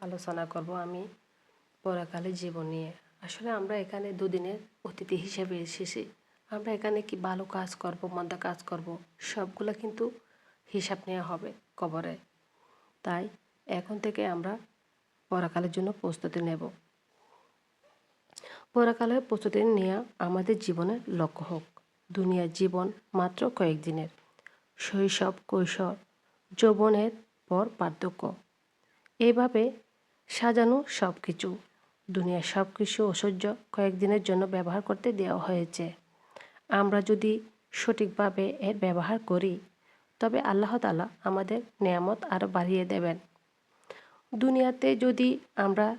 আলোচনা করব আমি পরাকালে জীবন নিয়ে। আসলে আমরা এখানে দুদিনের অতিথি হিসেবে এসেছি। আমরা এখানে কি ভালো কাজ করব, মন্দ কাজ করব, সবগুলো কিন্তু হিসাব নেওয়া হবে কবরে। তাই এখন থেকে আমরা পরকালের জন্য প্রস্তুতি নেব। পরকালের প্রস্তুতি নেওয়া আমাদের জীবনের লক্ষ্য হোক। দুনিয়ার জীবন মাত্র কয়েকদিনের। শৈশব, কৈশোর, যৌবনের পর পার্থক্য। এভাবে সাজানো সব কিছু দুনিয়ার সব কিছু ঐশ্বর্য কয়েকদিনের জন্য ব্যবহার করতে দেওয়া হয়েছে। আমরা যদি সঠিকভাবে এর ব্যবহার করি, তবে আল্লাহ তালা আমাদের নিয়ামত আরও বাড়িয়ে দেবেন। দুনিয়াতে যদি আমরা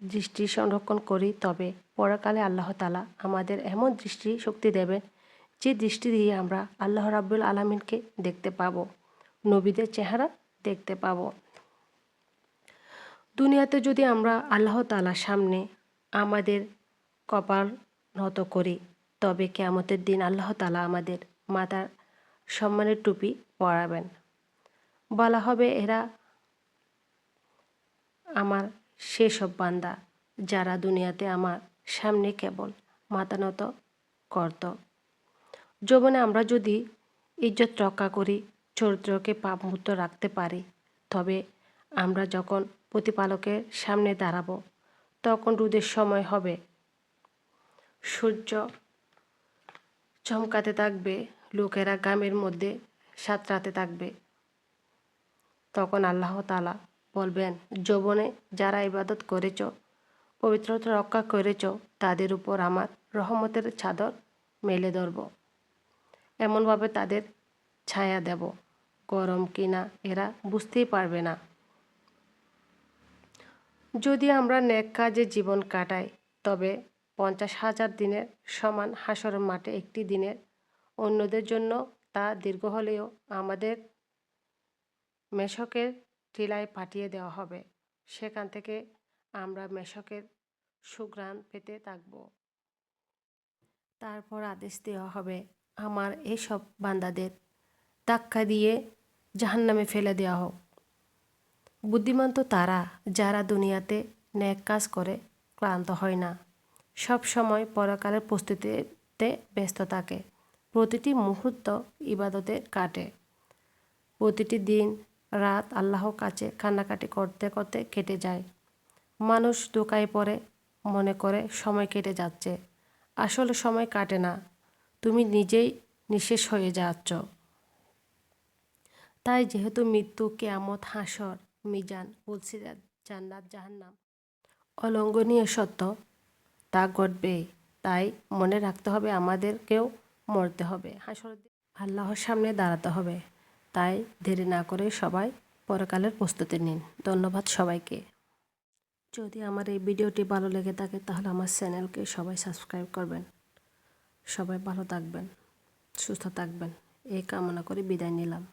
দৃষ্টি সংরক্ষণ করি, তবে পরকালে আল্লাহ তালা আমাদের এমন দৃষ্টি শক্তি দেবেন, যে দৃষ্টি দিয়ে আমরা আল্লাহ রাব্বুল আলমিনকে দেখতে পাবো, নবীদের চেহারা দেখতে পাবো। দুনিয়াতে যদি আমরা আল্লাহ তালার সামনে আমাদের কপাল নত করি, তবে কেয়ামতের দিন আল্লাহ তালা আমাদের মাথার সম্মানের টুপি পরাবেন। বলা হবে এরা আমার সেসব বান্দা যারা দুনিয়াতে আমার সামনে কেবল মাতানত করত। যৌবনে আমরা যদি ইজ্জত রক্ষা করি, চরিত্রকে পাপমুক্ত রাখতে পারি, তবে আমরা যখন প্রতিপালকের সামনে দাঁড়াবো। তখন রোদের সময় হবে। সূর্য চমকাতে থাকবে, লোকেরা গ্রামের মধ্যে সাঁতরাতে থাকবে। তখন আল্লাহ তালা বলবেন, যৌবনে যারা ইবাদত করেছ, পবিত্রতা রক্ষা করেছ, তাদের উপর আমার রহমতের চাদর মেলে ধরব। এমনভাবে তাদের ছায়া দেব। গরম কিনা এরা বুঝতেই পারবে না। যদি আমরা নেক কাজে জীবন কাটাই, তবে পঞ্চাশ হাজার দিনের সমান হাসর মাঠে একটি দিনের অন্যদের জন্য তা দীর্ঘ হলেও আমাদের মেশকের টিলায় পাঠিয়ে দেওয়া হবে। সেখান থেকে আমরা মেশকের সুগ্রাণ পেতে থাকব। তারপর আদেশ দেওয়া হবে, আমার এসব বান্দাদের ধাক্কা দিয়ে জাহান্নামে ফেলে দেওয়া হোক। বুদ্ধিমান তো তারা, যারা দুনিয়াতে ন্যাক কাজ করে, ক্লান্ত হয় না। সব সময় পরকালের প্রস্তুতিতে ব্যস্ত থাকে। প্রতিটি মুহূর্ত ইবাদতে কাটে। প্রতিটি দিন, রাত আল্লাহর কাছে কান্নাকাটি করতে করতে কেটে যায়। মানুষ দোকায় পড়ে, মনে করে সময় কেটে যাচ্ছে। আসলে সময় কাটে না। তুমি নিজেই নিঃশেষ হয়ে যাচ্ছ। তাই যেহেতু মৃত্যু কেয়ামত হাসর মিজান উলসিরাত জান্নাত জাহান্নাম। অলঙ্ঘনীয় সত্য, তা ঘটবে তাই মনে রাখতে হবে আমাদেরকেও মরতে হবে। হাসর আল্লাহর সামনে দাঁড়াতে হবে। তাই দেরি না করে সবাই পরকালের প্রস্তুতি নিন। ধন্যবাদ সবাইকে। যদি আমার এই ভিডিওটি ভালো লেগে থাকে, তাহলে আমার চ্যানেলকে সবাই সাবস্ক্রাইব করবেন। সবাই ভালো থাকবেন, সুস্থ থাকবেন। এই কামনা করে বিদায় নিলাম।